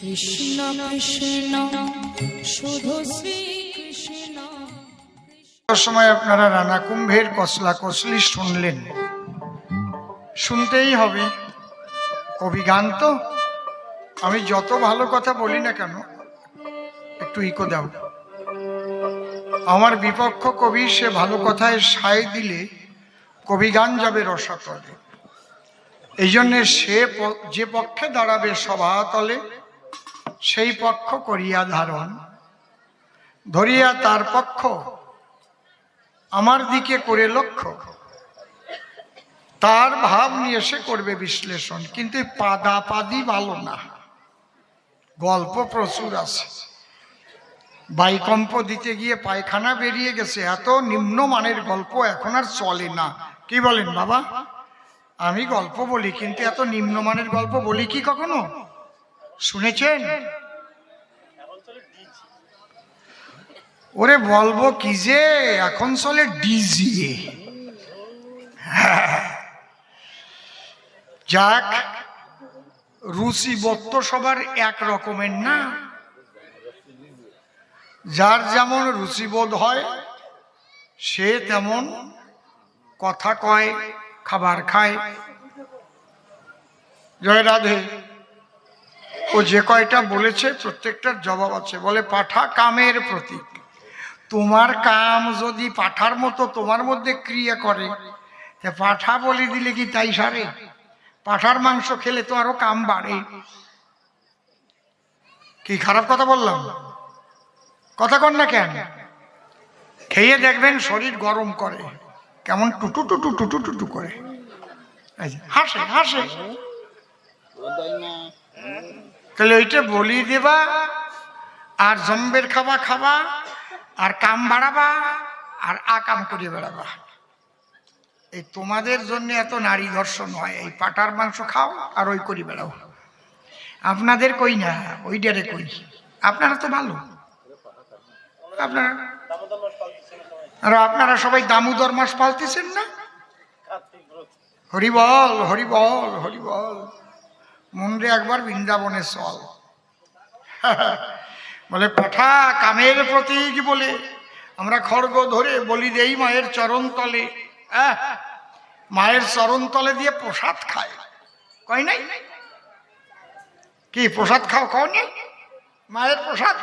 কৃষ্ণ কৃষ্ণ, শুধু সময় আপনারা রানা কুম্ভের কসলা কসলি শুনলেন। শুনতেই হবে। কবি গান তো। আমি যত ভালো কথা বলি না কেন, একটু ইকো দাও। আমার বিপক্ষ কবি সে ভালো কথায় সায় দিলে কবি গান যাবে রসাতলে। এই জন্যে সে যে পক্ষে দাঁড়াবে সভাতলে সেই পক্ষ করিয়া ধারণ, ধরিয়া তার পক্ষ আমার দিকে করে লক্ষ্য। তার ভাব নিয়ে সে করবে বিশ্লেষণ, কিন্তু পাদাপাদি ভালো না। গল্প প্রচুর আছে। বাইকম্প দিতে গিয়ে পায়খানা বেরিয়ে গেছে, এত নিম্নমানের গল্প এখন আর চলে না। কি বলেন বাবা? আমি গল্প বলি, কিন্তু এত নিম্নমানের গল্প বলি কি কখনো? শুনেছেন? ওরে বলব কি যে, এখন চলে ডিজিএ। যাক রুচিবোধ তো সবার এক রকমের না। যার যেমন রুচিবোধ হয়, সে তেমন কথা কয়, খাবার খায়। জয় রাধে। ও যে কয়টা বলেছে প্রত্যেকটার জবাব আছে। বলে পাঠা কামের প্রতীক। তোমার কাম যদি পাঠার মতো তোমার মধ্যে ক্রিয়া করে তা পাঠা বলে দিলে কি তাই সারে? পাঠার মাংস খেলে তো আরও কাম বাড়ে। কি খারাপ কথা বললাম? কথা কর না কেন? খেয়ে দেখবেন শরীর গরম করে কেমন টুটু টুটু টুটু টুটু করে। যে, হাসে হাসে। তাহলে ওইটা বলি দেবা, আর জম্বের খাবা খাবা, আর কাম বাড়াবা, আর আকাম করে বেড়াবা। এই তোমাদের জন্য এত নারী ধর্ষণ হয়, এই পাটার মাংস খাও আর ওই করি বেড়াও। আপনাদের কই না? ওই ডেরে কই? আপনারা তো ভালো। আপনারা আর আপনারা সবাই দামোদর মাস পালতেছেন না? হরিবল হরিবল হরিবল মনরে একবার বৃন্দাবনে চল। বলে, পাঠা, কামের প্রতীক বলে আমরা খড়গ ধরে বলি দেই মায়ের চরণ তলে। মায়ের চরণ তলে দিয়ে প্রসাদ খায়। কয় নাই? কি, প্রসাদ খাও খাও নি? মায়ের প্রসাদ?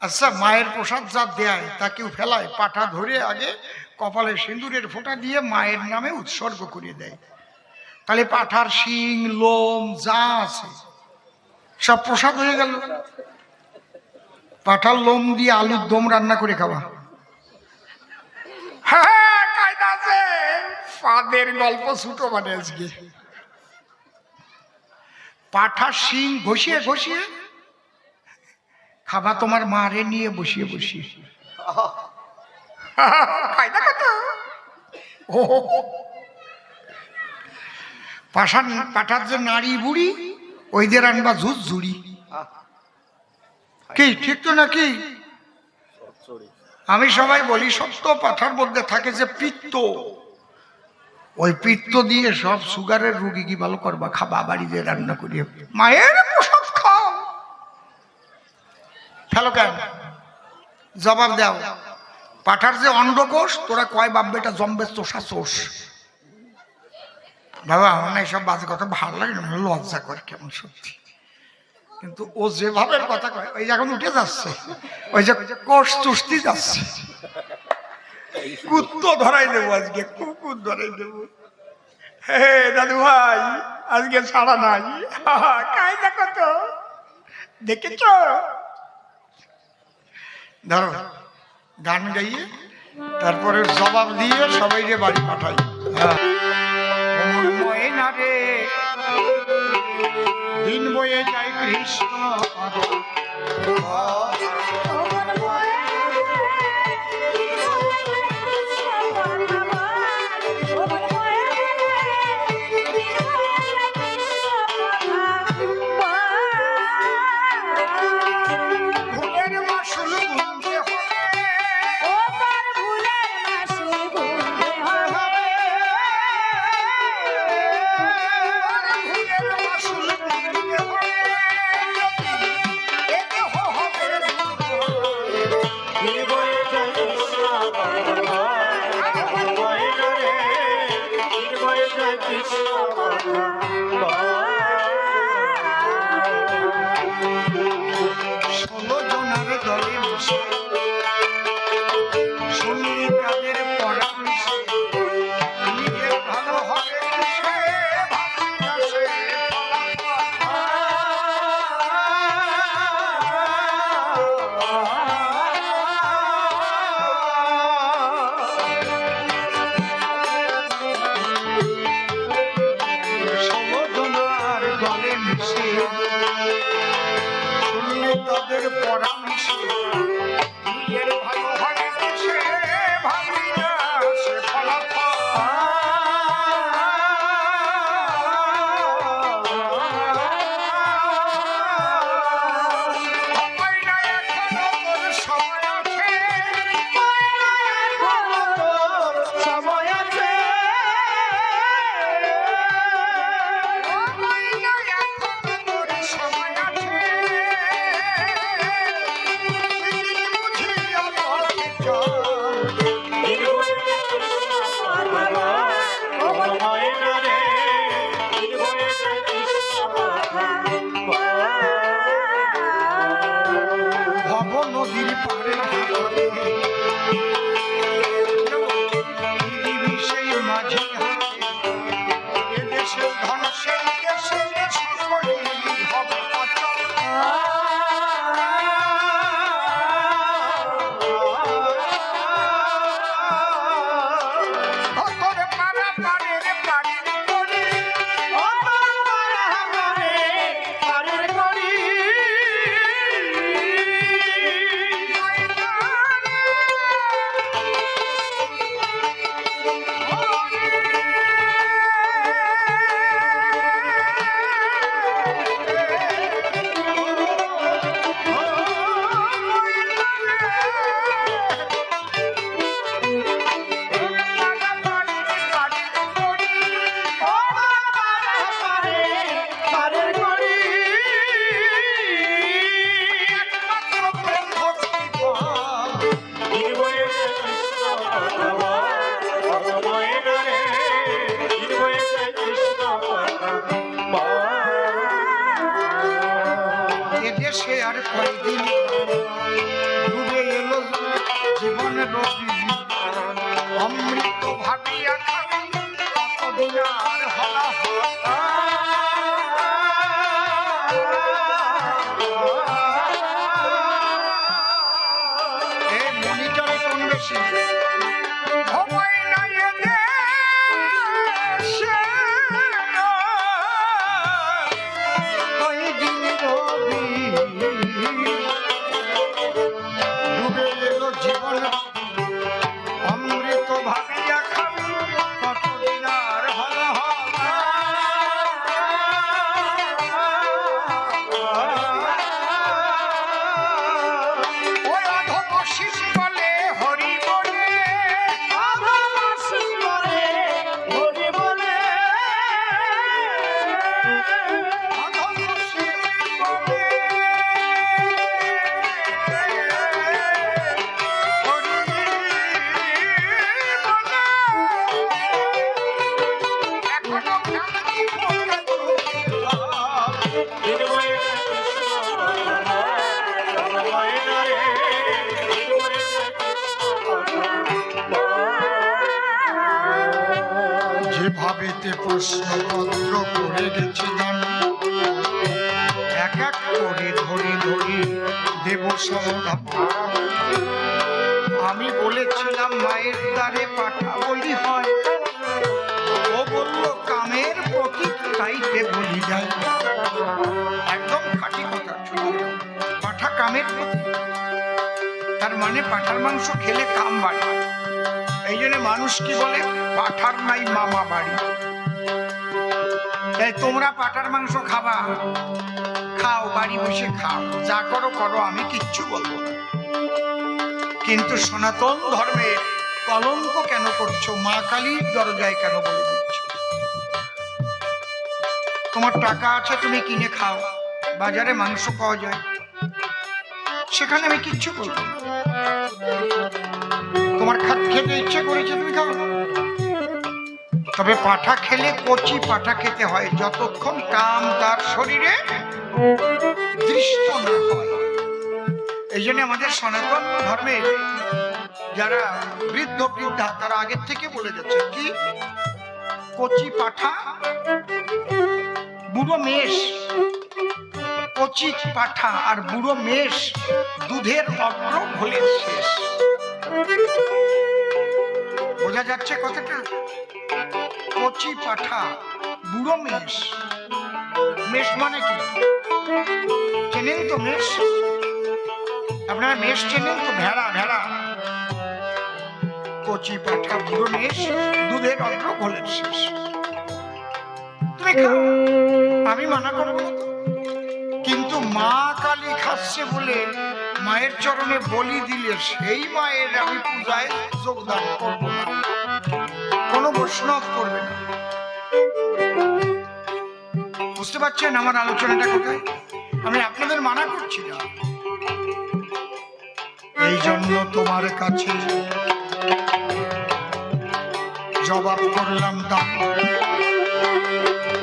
আচ্ছা মায়ের প্রসাদ যা দেয়, তা কেউ ফেলায়। পাঠা ধরে আগে কপালে সিঁদুরের ফোঁটা দিয়ে মায়ের নামে উৎসর্গ করে দেয়। তাহলে পাঠার শিং লোম যা আছে সব প্রসাদ হয়ে গেল। পাঠার লোম দিয়ে আলুর দম রান্না করে খাওয়া। হ্যাঁ কায়দা আছে। ফাদের গল্প ছুটো মানে আজকে। পাঠা শিং ঘষিয়ে ঘষিয়ে খাবা তোমার মারে নিয়ে বসিয়ে বসিয়ে। কায়দা কথা ও পাশান পাঠার যে নারী বুড়ি, ওইদের আনবা ঝুট ঝুড়ি। কি, ঠিক তো নাকি? আমি সবাই বলি, সত্য পাঠার মধ্যে থাকে যে পিত্ত। ওই পিত্ত দিয়ে সব সুগারের রুগী কি ভালো করবা? খাবা বাড়িতে রান্না করিয়ে। মায়ের প্রসাদ খাও। ফেলো কেন? জবাব দাও। পাঠার যে অন্ডকোষ, তোরা কয় বাপ বেটা জম্বে চোষা চোষ? বাবা, আমার না এইসব বাজে কথা ভালো লাগে না লজ্জা করে কেমন সত্যি। কিন্তু ও যেভাবে কথা কয়, ওই এখন উঠে যাচ্ছে, ওই যে কোষ চুষতি যাচ্ছে। কুত্তো ধরাই দেবো আজকে, কুকুর ধরাই দেবো। হে, দাদু ভাই, আজকে ছাড়া নাই। কায়দা কত? দেখেছ? ধরো, গান গাইয়ে, তারপরে জবাব দিয়ে সবাইকে বাড়ি পাঠাই। হ্যাঁ। অমর ময়না রে। দিন বয়ে যায় কৃষ্ণ Luxembourg. নদীর পারে Wow. আমি বলেছিলাম, মায়ের দ্বারে পাঠা বলি হয়। ও বলল, কামের প্রতীক তাইতে বলি যায়। একদম খাঁটি কথা পাঠা কামের প্রতীক। তার মানে পাঠার মাংস খেলে কাম বাড়ে। এই জন্য মানুষ কি বলে? পাঠার নাই মামা বাড়ি। তোমরা পাঠার মাংস খাবা। খাও, বাড়ি বসে খাও। যা করো করো, আমি কিচ্ছু বলব কিন্তু সনাতন ধর্মের কলঙ্ক কেন করছ? মা কালীর দরজায় কেন বলে দিচ্ছ? তোমার টাকা আছে, তুমি কিনে খাও। বাজারে মাংস পাওয়া যায়। সেখানে আমি কিচ্ছু বলব তোমার খাত খেতে ইচ্ছে করেছে, তুমি খাও তবে পাঠা খেলে কচি পাঠা খেতে হয়। যতক্ষণ কাম তার শরীরে দৃষ্ট না হয়। এই জন্য আমাদের সনাতন ধর্মের যারা বৃদ্ধ বৃদ্ধা তারা আগের থেকে বলে যাচ্ছে, কি? কচি পাঠা, বুড়ো মেষ, কচি পাঠা আর বুড়ো মেষ দুধের অগ্র ঘোলের শেষ। বোঝা যাচ্ছে কথাটা? কচি পাঠা, বুড়ো মেষ। মেষ মানে কি? চেনেন তো মেষ? আপনারা মেষ চেনেন তো? ভেড়া ভেড়া। কচি, পাঠা, বুড়ো, মেষ, দুধের অগ্র ঘোলের শেষ। তুমি খাও। আমি মানা করব। কিন্তু মা কালী খাচ্ছে বলে মায়ের চরণে বলি দিলে সেই মায়ের আমি পূজায় যোগদান করব না। কোনো বৈষ্ণব করবে না। বুঝতে পারছেন আমার আলোচনাটা কোথায়? আমি আপনাদের মানা করছি না। এই জন্য তোমার কাছে জবাব করলাম দাম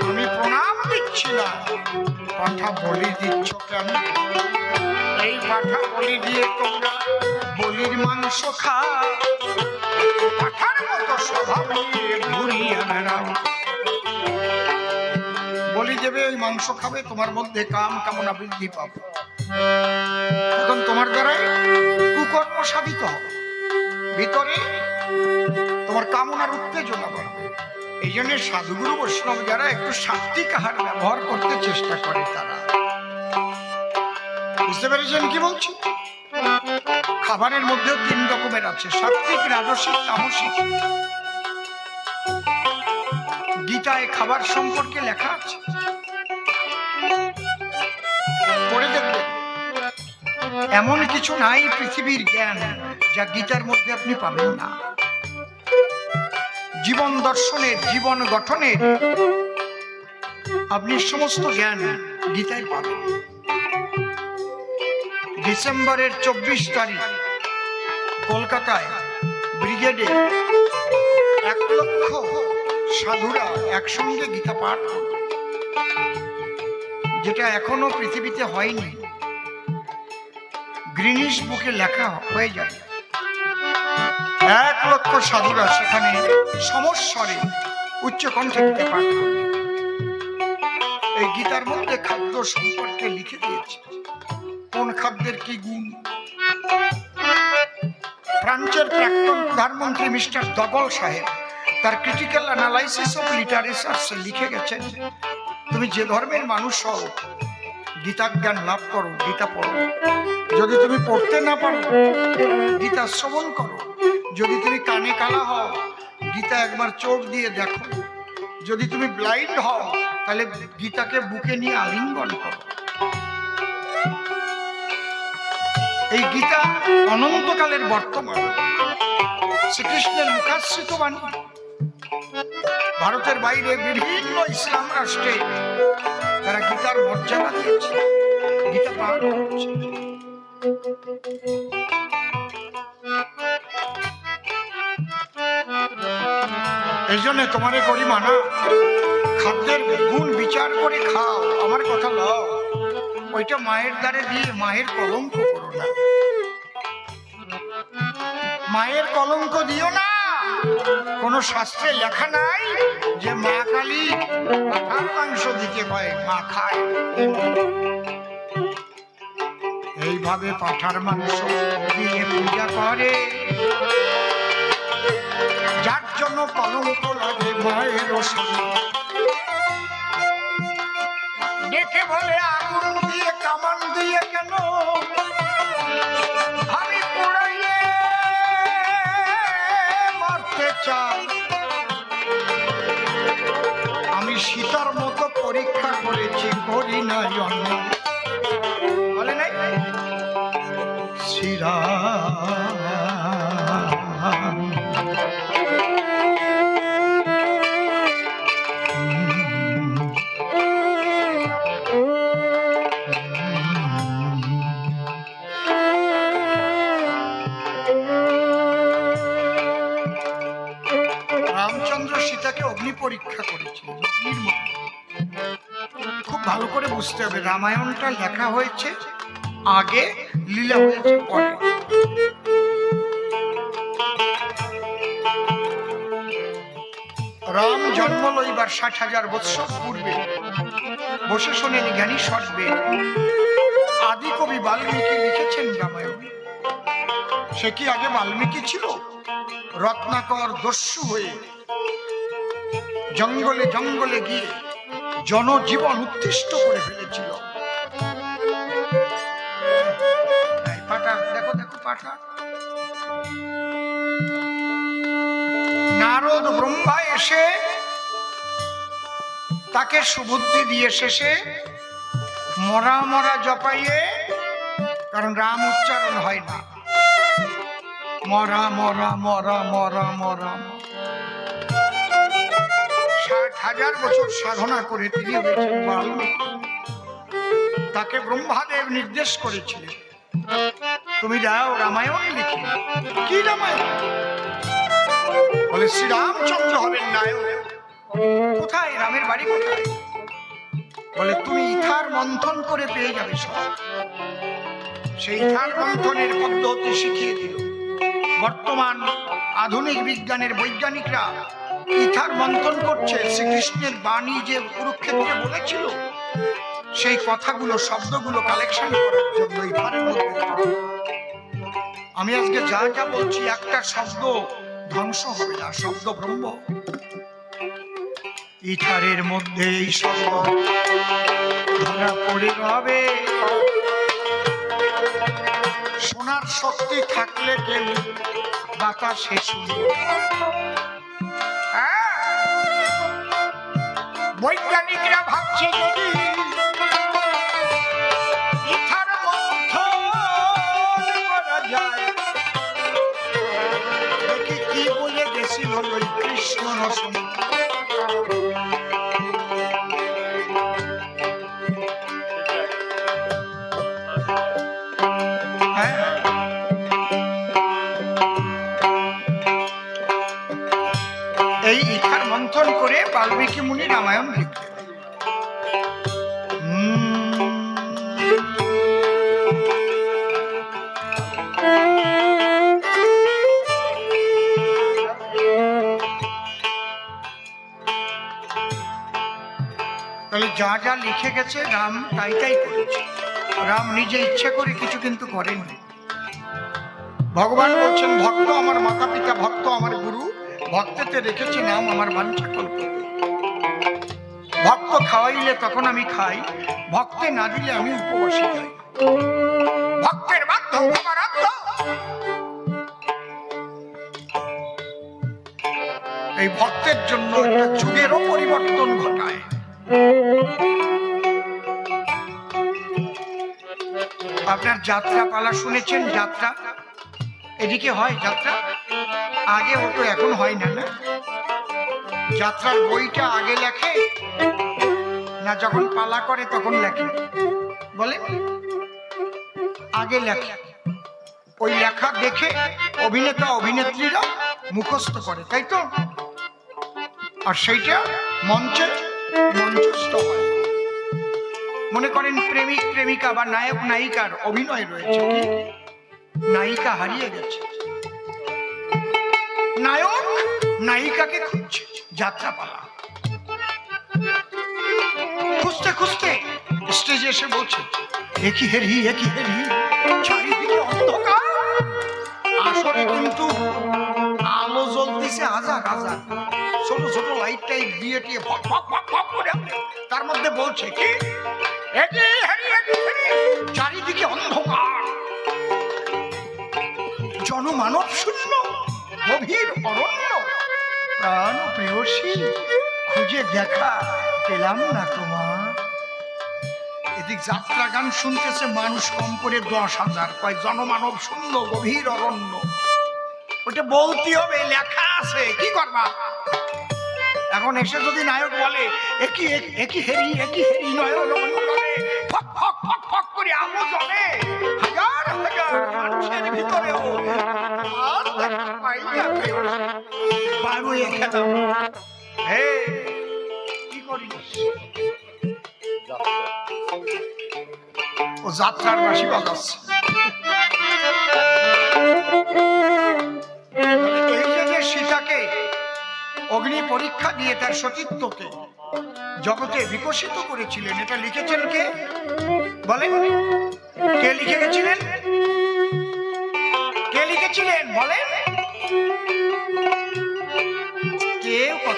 আমি প্রণাম দিচ্ছি না পাঠা বলি দিচ্ছ কেন? এই পাঠা বলি দিয়ে তোমরা বলির মাংস খা পাঠার মতো স্বভাব নিয়ে ঘুরিয়ে বেড়াও। বলি দেবে ওই মাংস খাবে, তোমার মধ্যে কাম কামনা বৃদ্ধি পাবে। এখন তোমার দ্বারাই কুকর্ম সাধিত হবে। ভিতরে তোমার কামনার উত্তেজনা বাড়বে। এই জন্য সাধুগুরু বৈষ্ণব যারা একটু সাত্বিক আহার ব্যবহার করতে চেষ্টা করে তারা। বুঝতে পেরেছেন কি বলছি? খাবারের মধ্যেও তিন রকমের আছে সাত্বিক রাজসিক, তামসিক। গীতায় খাবার সম্পর্কে লেখা আছে। পড়ে দেখবেন এমন কিছু নাই পৃথিবীর জ্ঞান, যা গীতার মধ্যে আপনি পাবেন না। জীবন দর্শনের, জীবন গঠনের, আপনি সমস্ত জ্ঞান গীতায় পাবেন। ডিসেম্বরের চব্বিশ তারিখ, কলকাতায় ব্রিগেডে এক লক্ষ সাধুরা একসঙ্গে গীতা পাঠ যেটা এখনও পৃথিবীতে হয়নি। গ্রিনিশ বুকে লেখা হয়ে যাবে এক লক্ষ সাধুরা সেখানে সমস্বরে উচ্চ কণ্ঠে গীতা পাঠ এই গীতার মধ্যে খাদ্য সম্পর্কে লিখে দিয়েছে। কোন খাদ্যের কি গুণ? ফ্রান্সের প্রাক্তন প্রধানমন্ত্রী মিস্টার দগল সাহেব তার ক্রিটিক্যাল অ্যানালাইসিস অফ লিটারেচার্সে লিখে গেছেন, তুমি যে ধর্মের মানুষ হও গীতা জ্ঞান লাভ করো, গীতা পড়ো। যদি তুমি পড়তে না পারো, গীতা শ্রবণ করো। যদি তুমি কানে কালা হও, গীতা একবার চোখ দিয়ে দেখো। যদি তুমি ব্লাইন্ড হও, তাহলে গীতাকে বুকে নিয়ে আলিঙ্গন করো। এই গীতা অনন্তকালের বর্তমান। শ্রীকৃষ্ণের মুখাশ্রিত বাণী। ভারতের বাইরে বিভিন্ন ইসলাম রাষ্ট্রে তারা গীতার মর্যাদা দিয়েছে। গীতা পাঠ করছে। এই জন্য তোমারে করি মানা। খাদ্যের গুণ বিচার করে খাও, আমার কথা লও। ওইটা মায়ের দ্বারে দিয়ে মায়ের কলঙ্ক করো না। মায়ের কলঙ্ক দিও না। কোন শাস্ত্রে লেখা নাই যে মা কালী মাংস দিতে হয়, মা খায়। এইভাবে পাঠার মাংস দিয়ে পূজা করে। যার জন্য কলঙ্ক লাগে মায়ের দেখে বলে আগুন দিয়ে কামান দিয়ে কেন? আমি পুড়াইয়ে মারতে চাই। আমি সীতার মতো পরীক্ষা করেছি, করি বলে নাই শ্রীরা রামচন্দ্র সীতাকে অগ্নি পরীক্ষা করেছিলেন খুব ভালো করে বুঝতে হবে, রামায়ণটা লেখা হয়েছে আগে লীলা রাম জন্ম লইবার ষাট হাজার বৎসর পূর্বে, বসে শোনেন জ্ঞানী সর্বে। আদি কবি বাল্মীকি লিখেছেন রামায়ণ। সে কি আগে বাল্মীকি ছিল? রত্নাকর দস্যু হয়ে জঙ্গলে জঙ্গলে গিয়ে জনজীবন উত্তিষ্ট করে ফেলেছিল। পাঠা। নারদ ব্রহ্মা এসে তাকে সুবুদ্ধি দিয়ে শেষে মরা মরা জপাইয়ে, কারণ রাম উচ্চারণ হয় না। মরা মরা মরা মরা মরা। ষাট হাজার বছর সাধনা করে তিনি তাকে ব্রহ্মাদেব নির্দেশ করেছিলেন। তুমি যাও রামায়ণ লিখি। কি রামায়ণ? বলে, শ্রীরামচন্দ্র হবেন নায়ক। কোথায়? রামের বাড়ি কোথায়? বলে, তুমি ইথার মন্থন করে পেয়ে যাবে সব। সেই ইথার মন্থনের পদ্ধতি শিখিয়ে দিল বর্তমান আধুনিক বিজ্ঞানের বৈজ্ঞানিকরা ইথার মন্থন করছে। শ্রীকৃষ্ণের বাণী যে কুরুক্ষেত্রে বলেছিল, সেই কথাগুলো, শব্দগুলো কালেকশন করার জন্য ইথারের মধ্যে রাখা। আমি আজকে যা যা বলছি, একটা শব্দ ধ্বংস হবে না, শব্দ ব্রহ্ম। ইথারের মধ্যে এই শব্দ ধরা পড়ে রবে। শোনার শক্তি থাকলে কেউ বাতাসে শুনবে হ্যাঁ? বৈজ্ঞানিকরা ভাবছে যদি ইথার করে বাল্মীকি মুনি রামায়ণ লিখলেন। তাহলে যা যা লিখে গেছে রাম তাই তাই করেছে। রাম নিজে ইচ্ছে করে কিছু কিন্তু করেননি। ভগবান বলছেন, ভক্ত আমার মাতা পিতা ভক্ত আমার গুরু ভক্তেতে রেখেছি নাম আমার বাঞ্ছা কল্প ভক্ত খাওয়াইলে তখন আমি খাই, ভক্তে না দিলে আমি উপবাসী খাই। ভক্তের আমার এই ভক্তের জন্য একটা যুগেরও পরিবর্তন ঘটায়। আপনার যাত্রা পালা শুনেছেন? যাত্রা? এদিকে হয় যাত্রা? আগে হতো, এখন হয় না না? যাত্রার বইটা আগে লেখে, না যখন পালা করে তখন লেখে? বলে? আগে লেখে। ওই লেখা দেখে অভিনেতা, অভিনেত্রীরা মুখস্থ করে, তাই তো? আর সেইটা মঞ্চে মঞ্চস্থ হয়। মনে করেন প্রেমিক, প্রেমিকা বা নায়ক, নায়িকার অভিনয় রয়েছে। নায়িকা হারিয়ে গেছে। নায়ক, নায়িকাকে খুঁজছে, যাত্রাপালা। খুঁজতে খুঁজতে স্টেজে এসে বলছে, একই হেরি একই হেরি, চারিদিকে অন্ধকার। আসলে কিন্তু আলো জ্বলতেছে হাজার হাজার ছোট ছোট লাইট টাইট দিয়ে দিয়ে ভক ভক ভক ভক করে তার মধ্যে বলছে, কি? একই হেরি একই হেরি, চারিদিকে অন্ধকার। জনমানব শূন্য গভীর অরণ্য। প্রাণ প্রেয়সী, খুঁজে দেখা পেলাম না তোমার। এদিক যাত্রা গান শুনতেছে মানুষ কম করে দশ হাজার, কয় জনমানব শূন্য গভীর অরণ্য। ওটা বলতে হবে, লেখা আছে, কি করবা? এখন এসে যদি নায়ক বলে, একই একই হেরি একই হেরি মণ্ডলে ফক ফক ফক ফক করে আলো জ্বলে হাজার হাজার মানুষের ভিতরেও বাবু এখানে হে কি করিস? ও যাত্রার বাসি বাজাচ্ছে। এই যে যে সীতাকে অগ্নি পরীক্ষা দিয়ে তার সতীত্বকে জগতে বিকশিত করেছিলেন এটা লিখেছেন কে? বলেন। কে লিখে গেছিলেন? কে লিখেছিলেন? বলেন।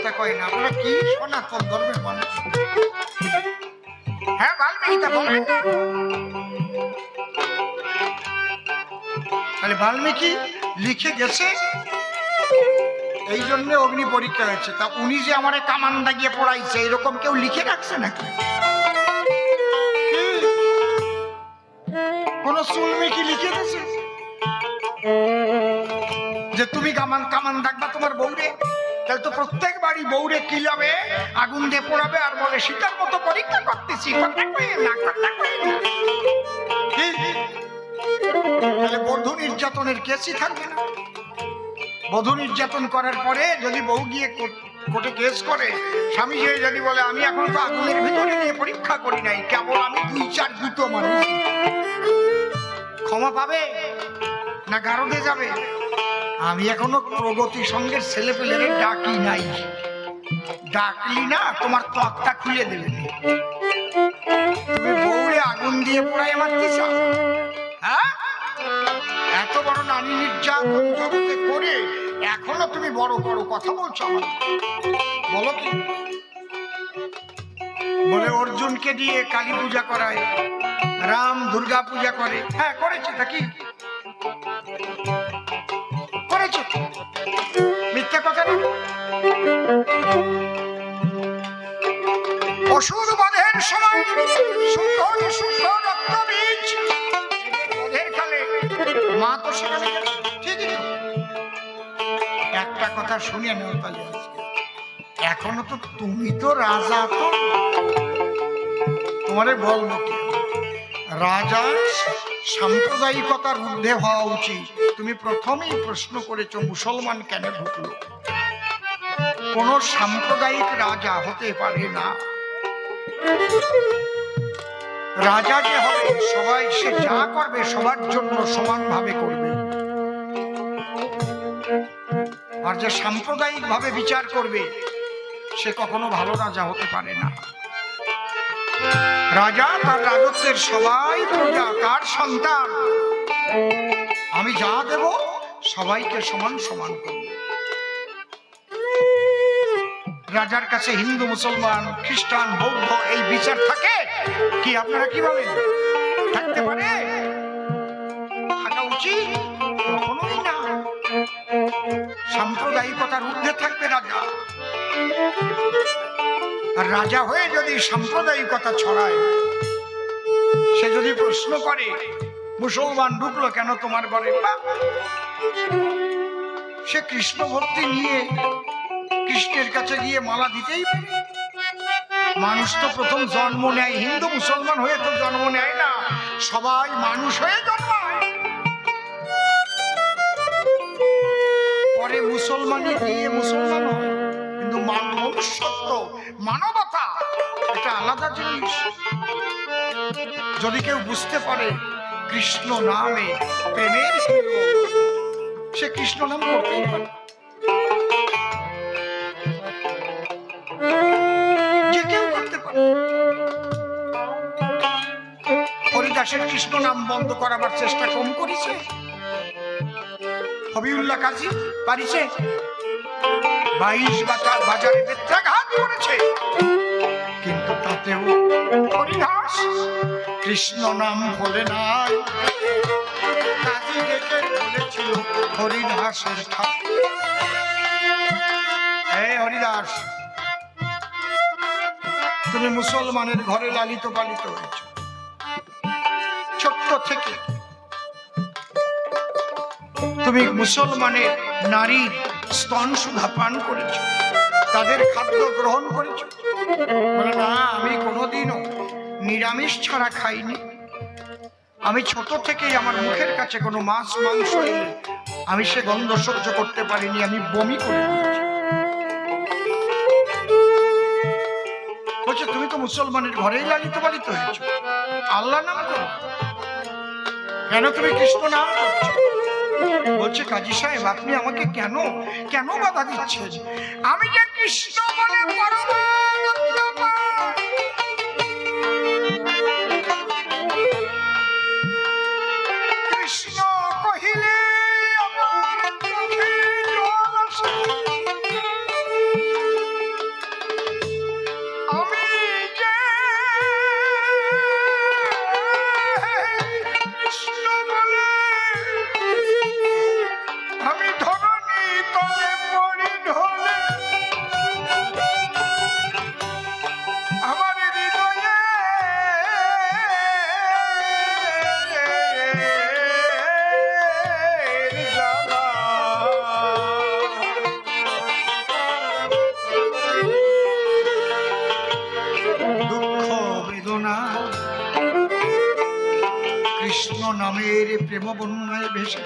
কথা কয় না কি সনাতন ধর্মের মানুষ? হ্যাঁ বাল্মীকিটা বলেন তাহলে বাল্মীকি লিখে গেছে, এই জন্য অগ্নি পরীক্ষা হয়েছে। তা উনি যে আমার কামান দাগিয়ে পড়াইছে, এরকম কেউ লিখে রাখছে নাকি? কোন সুলমি কি লিখে গেছে যে তুমি কামান কামান ডাকবা তোমার বউরে? তাহলে তো প্রত্যেক বাড়ি বউরে কিলাবে আগুন দিয়ে পোড়াবে আর বলে, সীতার মতো পরীক্ষা করতেছি তাহলে বধূ নির্যাতনের কেসই থাকবে না। বধূ নির্যাতন করার পরে যদি বউ গিয়ে কোর্ট- কেস করে, স্বামী যে যদি বলে, আমি এখন তো আগুনের ভিতরে নিয়ে পরীক্ষা করি নাই, কেবল আমি দুই, চার জুতো মানুষ ক্ষমা পাবে না, গারদে যাবে? আমি এখনও প্রগতি সঙ্গের ছেলে পেলেরে ডাকি নাই। ডাকলি না, তোমার তকটা খুলে দেবে তুমি আগুন দিয়ে পোড়াই মারতেছ? হ্যাঁ? এত বড় নারী নির্যাতন জগতে করে এখনও তুমি বড় বড় কথা বলছো আমার। বলো কি? বলে অর্জুনকে দিয়ে কালী পূজা করায়, রাম দুর্গা পূজা করে। হ্যাঁ করেছে, তা কি? একটা কথা আজকে। এখনও তো তুমি তো রাজা তো। তোমারে বলব রাজা সাম্প্রদায়িকতার ঊর্ধ্বে হওয়া উচিত। তুমি প্রথমেই প্রশ্ন করেছ, মুসলমান কেন ঢুকলো? কোন সাম্প্রদায়িক রাজা হতে পারে না। রাজা যে হবে, সবাই সে যা করবে, সবার জন্য সমানভাবে করবে। আর যে সাম্প্রদায়িক ভাবে বিচার করবে, সে কখনো ভালো রাজা হতে পারে না। রাজা তার রাজত্বের সবাই প্রজা, তার সন্তান। আমি যা দেব, সবাইকে সমান সমান করব। রাজার কাছে হিন্দু, মুসলমান, খ্রিস্টান, বৌদ্ধ এই বিচার থাকে? কি আপনারা কি বলেন? থাকতে পারে? থাকা উচিত? কখনোই না। সাম্প্রদায়িকতার ঊর্ধ্বে থাকবে রাজা। রাজা হয়ে যদি সাম্প্রদায়িকতা ছড়ায়, সে যদি প্রশ্ন করে, মুসলমান ঢুকলো কেন তোমার ঘরে? সে কৃষ্ণ ভক্তি নিয়ে কৃষ্ণের কাছে গিয়ে মালা দিতেই মানুষ তো প্রথম জন্ম নেয়, হিন্দু মুসলমান হয়ে তো জন্ম নেয় না। সবাই মানুষ হয়ে জন্মায়। পরে মুসলমানই দিয়ে মুসলমান হয়। কিন্তু মনুষ্যত্ব মানবতা এটা আলাদা জিনিস। যদি কেউ বুঝতে পারে কৃষ্ণ নামে প্রেমের সে কৃষ্ণ নাম করতেই পারে। হরিদাসের কৃষ্ণ নাম বন্ধ করাবার চেষ্টা কম করেছে। হবিউল্লাহ কাজী পারিছে বাইশ বাজার বেত্রাঘাত করেছে। কিন্তু তাতেও হরিদাস কৃষ্ণ নাম বলে নাই। কাজী ডেকে হরিদাসের ঠাকুর। এই হরিদাস, তুমি মুসলমানের ঘরে লালিত পালিত হয়েছ। থেকে। তুমি মুসলমানের নারীর স্তন সুধা পান করেছ, তাদের খাদ্য গ্রহণ করেছ। না, আমি কোনোদিনও নিরামিষ ছাড়া খাইনি। আমি ছোট থেকেই আমার মুখের কাছে কোনো মাছ, মাংস আমি সে গন্ধ সহ্য করতে পারিনি, আমি বমি করে বলছে, তুমি তো মুসলমানের ঘরেই লালিত পালিত হয়েছ আল্লাহ করো কেন তুমি কৃষ্ণ না বলছে, কাজী সাহেব, আপনি আমাকে কেন কেন বাধা দিচ্ছেন? আমি যে কৃষ্ণ বলে পরমানন্দ নামের প্রেম বন্যায় ভেসে।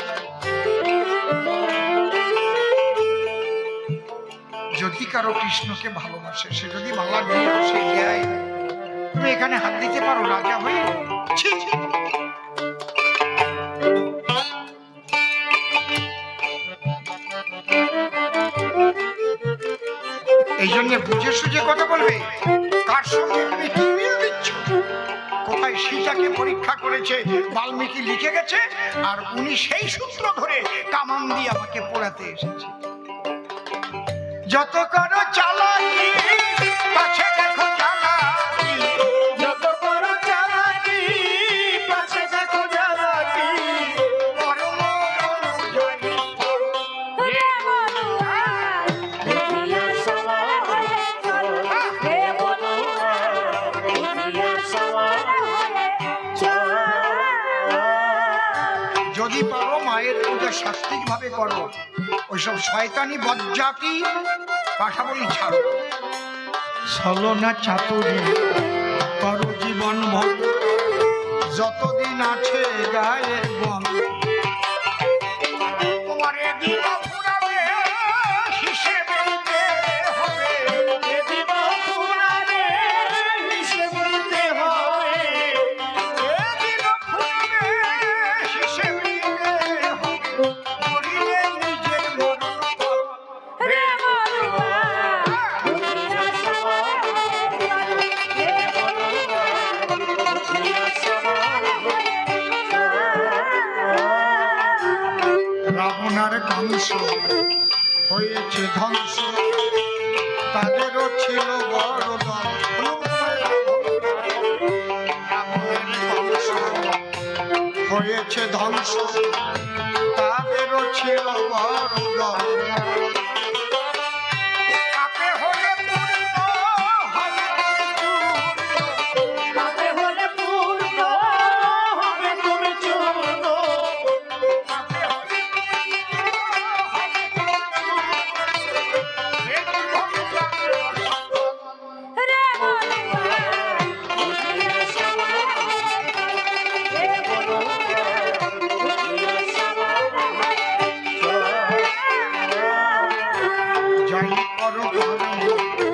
যদি কারও কৃষ্ণকে ভালোবাসে, সে যদি দেয় তুমি এখানে হাত দিতে পারো, রাজা হয়ে। এই জন্য বুঝে সুঝে কথা বলবে। কার সঙ্গে তুমি সীতাকে পরীক্ষা করেছে, বাল্মীকি লিখে গেছে, আর উনি সেই সূত্র ধরে কামান দিয়ে আমাকে পড়াতে এসেছে। যত করো চালাকি মায়ের পূজা সাত্বিক ভাবে করো। ওইসব শয়তানি বজ্জাতি পাশাপাশি ছাড়ো। ছলনা চাতুরি, করো জীবন ভর যতদিন আছে গায়ের বন। তোমার রাবণার হয়েছে ধ্বংস। তাদেরও ছিল বড় হয়েছে ধ্বংস। Música